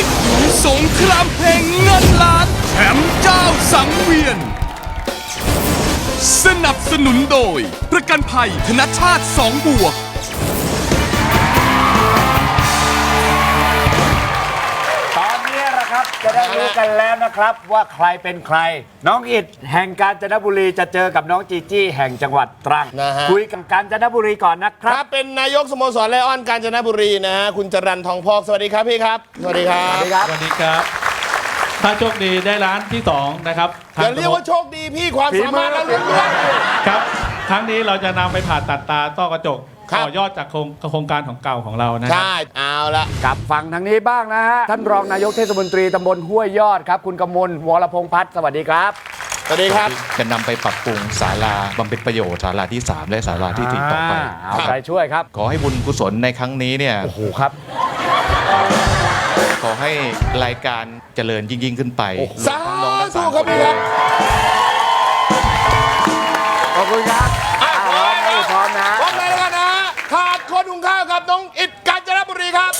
นี่คือสงครามเพลงเงินล้านแชมป์เจ้าสังเวียน สนับสนุนโดย ประกันภัยธนชาติ2บวก ครับ จะได้รู้กันแล้วนะครับว่าใครเป็นใคร น้องอิดแห่งกาญจนบุรีจะเจอกับน้องจีจี้แห่งจังหวัดตรัง นะฮะ คุยกับกาญจนบุรีก่อนนะคครัรับบ เป็นนายกสโมสรไลออนกาญจนบุรีนะฮะคุณจรันทองพอกสวัสดีครับพี่ครับ สวัสดีครับครับ สวัสดีครับ ถ้าโชคดีได้ร้านที่สองนะครับอย่าเรียกว่าโชคดีพี่ความสามารถเราล้วนครับ ครั้งนี้เราจะนำไปผ่าตัดตาต้อกระจก ครับ ต่อยอดจากโครงโครงการของเก่าของเรานะๆครับใช่เอาละกับฝั่งทางนี้บ้างนะฮะ ท่านรองนายกเทศมนตรีตำบลห้วยยอดครับ คุณกมลวรพงษ์พัฒน์สวัสดีครับ สวัสดีครับ จะนำไปปรับปรุงศาลาบำเพ็ญประโยชน์ศาลาที่ 3 และศาลาที่สี่ต่อไปาเอาใจช่วยครับ ขอให้บุญกุศลในครั้งนี้เนี่ย โอ้โหครับ ขอให้รายการเจริญยิ่งยิ่งขึ้นไปสาธุครับพี่ครับ ขอบคุณครับ น้องอิดกาญจนบุรีครับ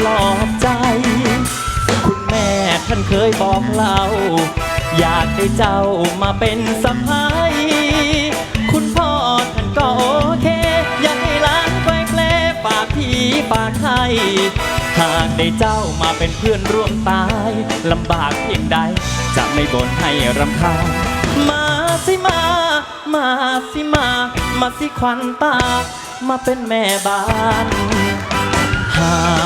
ปลอบใจ คุณแม่ท่านเคยบอกเราอยากได้เจ้ามาเป็นสะพ้ายคุณพ่อท่านก็โอเค อยากให้หล้านไกลแกล้ฝากพี่ฝากใครหากได้เจ้ามาเป็นเพื่อนร่วมตายลำบากเพียงใด จะไม่บ่นให้รำคาญมาสิมา มาสิมา มาสิควันตา มาเป็นแม่บ้านหาก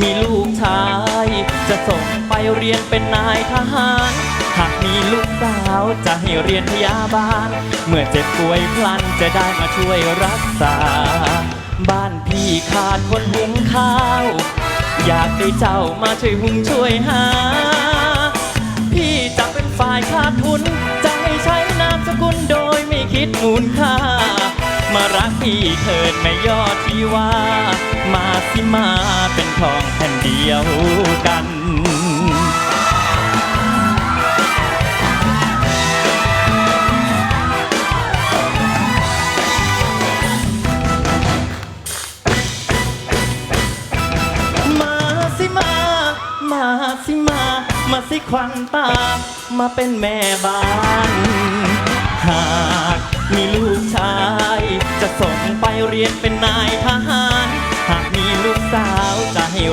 มีลูกชาย จะส่งไปเรียนเป็นนายทหาร หากมีลูกสาวจะให้เรียนพยาบาล เมื่อเจ็บป่วยพลันจะได้มาช่วยรักษา บ้านพี่ขาดคนหุงข้าว อยากได้เจ้ามาช่วยหุงช่วยหา พี่จะเป็นฝ่ายขาดทุน จะให้ใช้นามสกุลโดยไม่คิดมูลค่า มารักพี่เถิดไม่ยอดที่ว่า มาสิมาเป็นทองแผ่นเดียวกันมาสิมา มาสิมามาสิควันตา มาเป็นแม่บ้าน หากมีลูกชาย จะส่งไปเรียนเป็นนายทหาร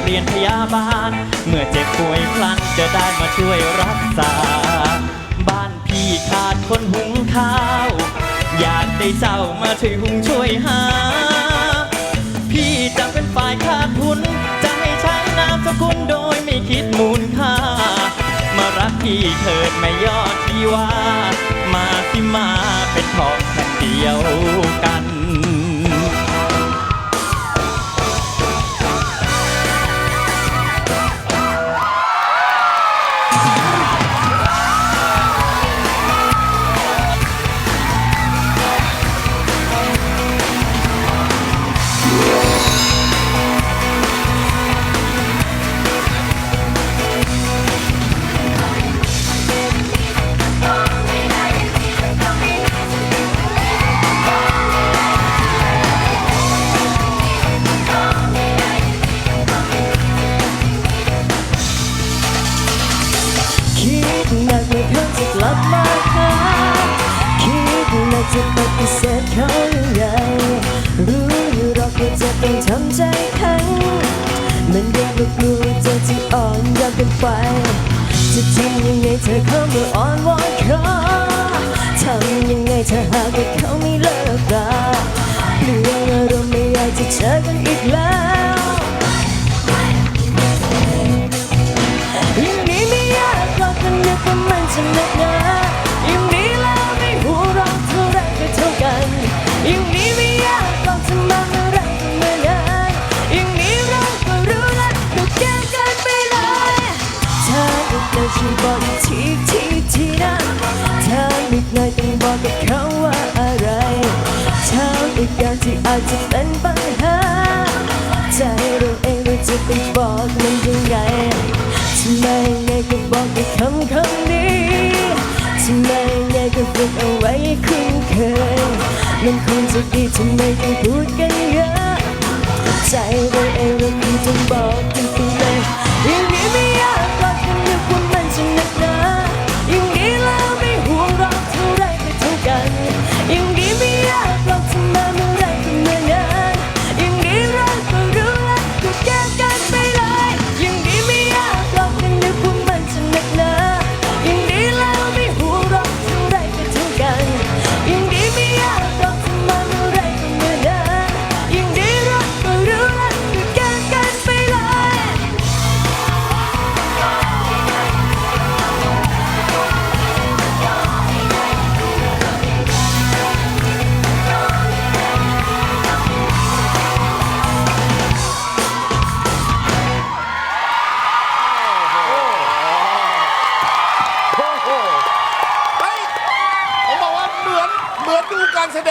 เรียนพยาบาล เมื่อเจ็บป่วยพลันจะได้มาช่วยรักษา บ้านพี่ขาดคนหุงข้าว อยากได้เจ้ามาช่วยหุงช่วยหา พี่จะเป็นฝ่ายขาดทุน จะให้ใช้นามสกุลโดยไม่คิดมูลค่า มารักพี่เถิดไม่ยอดที่ว่า มาที่มาเป็นทองแผ่นเดียวกัน กว่ากลัวใจที่อ่อนยอมเป็นไป จะทำยังไงเธอเข้ามาอ่อนวอนขอทำยังไงเธอหากว่าเขาไม่เลิกราเรื่องอารมณ์ไม่อยากจะเจอกันอีกแล้วอย่างนี้ไม่ยากหรอกกันนึกว่ามันจะหนักหนา ช่บอกอีกทีทีทีนะเธออีกหน่อยต้องบอกกับเขาว่าอะไรเธออีกอย่างที่อาจจะเป็นปัญหาใจเราเองเราจะไปบอกมันยังไงทำไมไงก็บอกด้วยคำคำนี้ทำไมไงก็ฝึกเอาไว้คุ้นเคยมันคงจะดีทำไมต้องพูดกันเยอะใจเราเองเราคงจะ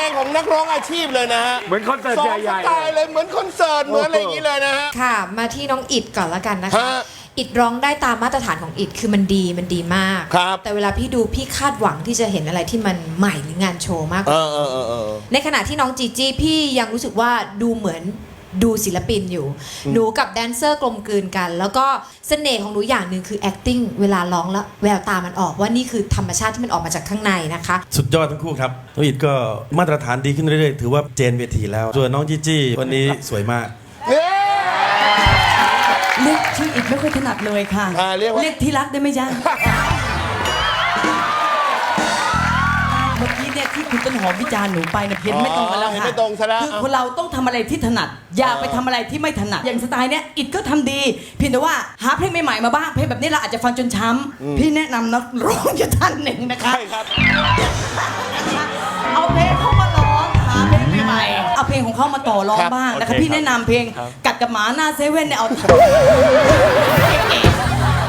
งของนักร้องอาชีพเลยนะฮะเหมือนคอนเสิร์ตสองใหญ่สไตล์เลยเหมือนคอนเสิร์ตเหมือนอะไรอย่างนี้เลยนะฮะ ค่ะ มาที่น้องอิดก่อนละกันนะคะ ฮะอิดร้องได้ตามมาตรฐานของอิดคือมันดีมันดีมาก ครับ แต่เวลาพี่ดูพี่คาดหวังที่จะเห็นอะไรที่มันใหม่หรืองานโชว์มากกเอว่าอเออเออเออ ในขณะที่น้องจีจี้พี่ยังรู้สึกว่าดูเหมือน ดูศิลปินอยู่ หนูกับแดนเซอร์กลมกลืนกัน แล้วก็เสน่ห์ของหนูอย่างหนึ่งคือ acting เวลาร้องแล้วแววตามันออกว่านี่คือธรรมชาติที่มันออกมาจากข้างในนะคะ สุดยอดทั้งคู่ครับน้องอิดก็มาตรฐานดีขึ้นเรื่อยๆ ถือว่าเจนเวทีแล้ว ส่วนน้องจีจี้วันนี้สวยมาก เรียกชื่ออิดไม่ค่อยถนัดเลยค่ะอ่าเรียกว่า ที่รักได้ไหมจ๊ะ คุณต้นหอมวิจารณ์หนูไปเนี่ยเห็นไม่ตรงกันแล้วอ๋อเห็นค่ะไม่ตรงซะแล้ว คือคนเราต้องทำอะไรที่ถนัด อย่าไปทำอะไรที่ไม่ถนัด อย่างสไตล์เนี้ยอิดก็ทำดีเพียงแต่ว่าหาเพลงใหม่ๆมาบ้างเพลงแบบนี้เราอาจจะฟังจนช้ำพี่แนะนำนักร้องอยู่ท่านหนึ่งนะคะ ใช่ครับ เอาเพลงเข้ามาร้องหาเพลงใหม่ๆเอาเพลงของเขามาต่อร้องครับบ้างนะคะโอเคพี่แนะนำเพลงกัดกับหมาหน้าเซเว่นเนี่ยเอาเ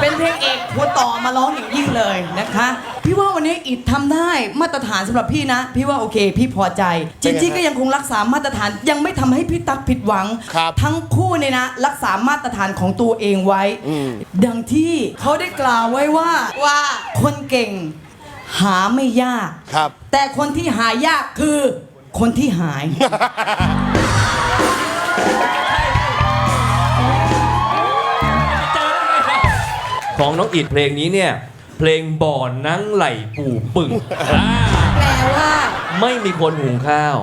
ป็นเพลงเอกหัวต่อมาร้องอย่างยิ่งเลยนะคะ พี่ว่าวันนี้อิดทำได้มาตรฐานสำหรับพี่นะ พี่ว่าโอเค พี่พอใจจริงๆก็ยังคงรักษามาตรฐานยังไม่ทำให้พี่ตั๊กผิดหวัง ครับ ทั้งคู่เนี่ยนะ รักษามาตรฐานของตัวเองไว้ ดังที่เขาได้กล่าวไว้ว่าว่าคนเก่ง หาไม่ยาก ครับ แต่คนที่หายากคือคนที่หาย ของน้องอิดเพลงนี้เนี่ย เพลงบ่อนังไหลปู่ปึ่งอ่าแปลว่าไม่มีคนหุงข้าว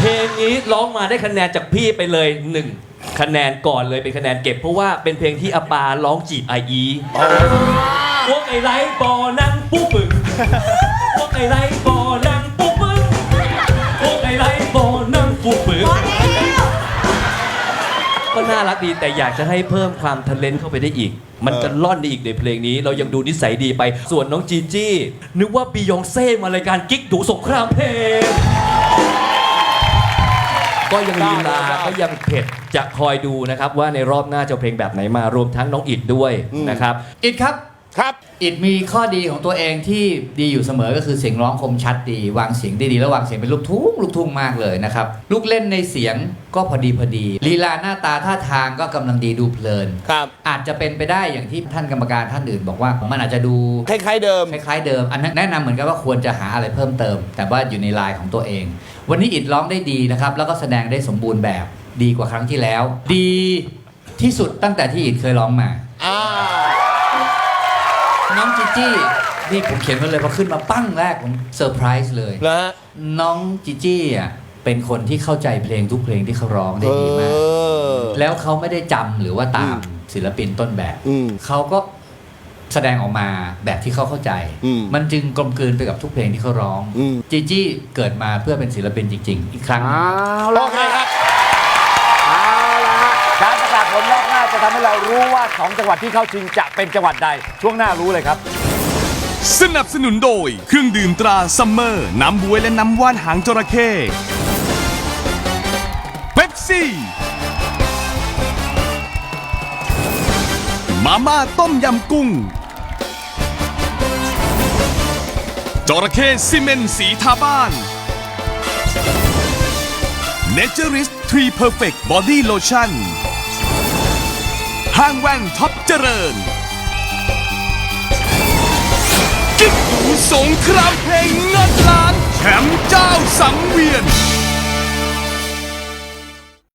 เพลงนี้ร้องมาได้คะแนนจากพี่ไปเลยหนึ่งคะแนนก่อนเลยเป็นคะแนนเก็บ เพราะว่าเป็นเพลงที่อาปาร้องจีบไออีพวกไอไรบ่อนังปูปึ่งพวกไอไรบ่อนังปูปึ่งพวกไอไรบ่อนังปูปึ่งก็น่ารักดีแต่อยากจะให้เพิ่มความทะเลนเข้าไปได้อีก มันจะล่อนได้อีกในเพลงนี้ เรายังดูนิสัยดีไป ส่วนน้องจีจี้นึกว่าบียองเซ่มารายการกิ๊กดูสงครามเพลง ก็ยังลีลาก็ยังเผ็ดจะคอยดูนะครับว่าในรอบหน้าจะเอาเพลงแบบไหนมารวมทั้งน้องอิดด้วยนะครับอิดครับ ครับ อิดมีข้อดีของตัวเองที่ดีอยู่เสมอก็คือเสียงร้องคมชัดดี วางเสียงได้ดีแล้ววางเสียงเป็นลูกทุ่งลูกทุ่งมากเลยนะครับ ลูกเล่นในเสียงก็พอดีพอดีลีลาหน้าตาท่าทางก็กำลังดีดูเพลิน ครับอาจจะเป็นไปได้อย่างที่ท่านกรรมการท่านอื่นบอกว่ามันอาจจะดู คล้ายๆเดิม คล้ายๆเดิม อันนั้นแนะนำเหมือนกันว่าควรจะหาอะไรเพิ่มเติม แต่ว่าอยู่ในลายของตัวเอง วันนี้อิดร้องได้ดีนะครับ แล้วก็แสดงได้สมบูรณ์แบบดีกว่าครั้งที่แล้ว ดีที่สุดตั้งแต่ที่อิดเคยร้องมา อ่า น้องจีจี้นี่ผมเขียนไว้เลยพอขึ้นมาปั้งแรกผมเซอร์ไพรส์เลย แล้วฮะน้องจีจี้อะเป็นคนที่เข้าใจเพลงทุกเพลงที่เขาร้องได้เอดีมาก อ แล้วเขาไม่ได้จำหรือว่าตามศิลปินต้นแบบ อืมเขาก็แสดงออกมาแบบที่เขาเข้าใจ อืมมันจึงกลมกลืนไปกับทุกเพลงที่เขาร้อง อืม จีจี้เกิดมาเพื่อเป็นศิลปินจริง ๆ อีกครั้งหนึ่ง เอาโอละเคครับ ทำให้เรารู้ว่าสองจังหวัดที่เข้าชิงจะเป็นจังหวัดใด ช่วงหน้ารู้เลยครับ สนับสนุนโดย เครื่องดื่มตราซัมเมอร์ น้ำบวยและน้ำว่านหางจระเข้เป๊ปซี่มาม่าต้มยำกุ้งจระเข้ซีเมนต์สีทาบ้าน n a t u r i s t 3 Perfect Body Lotion ห้างแว่นท็อปเจริญ กิ๊กหูสงครามเพลงเงินล้าน แชมป์เจ้าสังเวียน